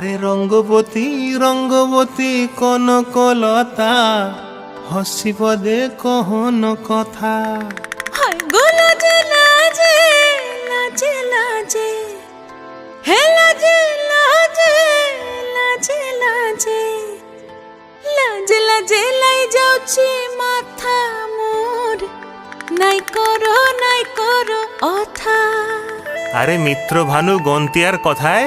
আরে রঙ্গবতী রঙ্গবতী কনকলতা হসি পদে কহন কথা। হায় গো লাজে লাজে লাজে লাজে হে লাজে লাজে লাজে লাজে লাজে লাজে লাই যাଉଛି মাথা মোর। নাই করো নাই করো অথা। আরে মিত্র ভানু গন্তিয়ার কথায়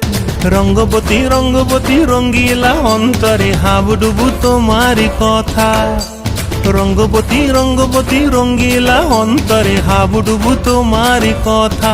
রঙ্গবতী রঙ্গবতী রঙ্গিলা অন্তরে হাবুডুবু তোমারি কথা। রঙ্গবতী রঙ্গবতী রঙ্গিলা অন্তরে হাবুডুবু তোমারি কথা।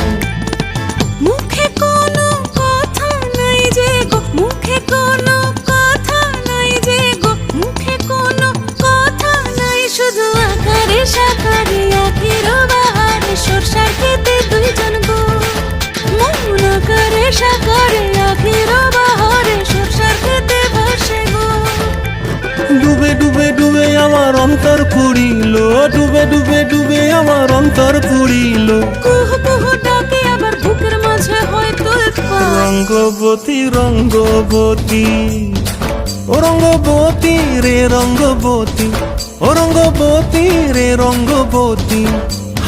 আকারে আখির বাহারে সরষার খেতে ভাসে গো। ডুবে ডুবে ডুবে আমার অন্তর পুড়িল ডুবে ডুবে ডুবে আমার অন্তর পুড়িল। কুহ কুহ ডাকে আবার বুকের মাঝে রঙ্গবতী রঙ্গবতী ও রঙ্গবতী রে রঙ্গবতী ও রঙ্গবতী রে রঙ্গবতী।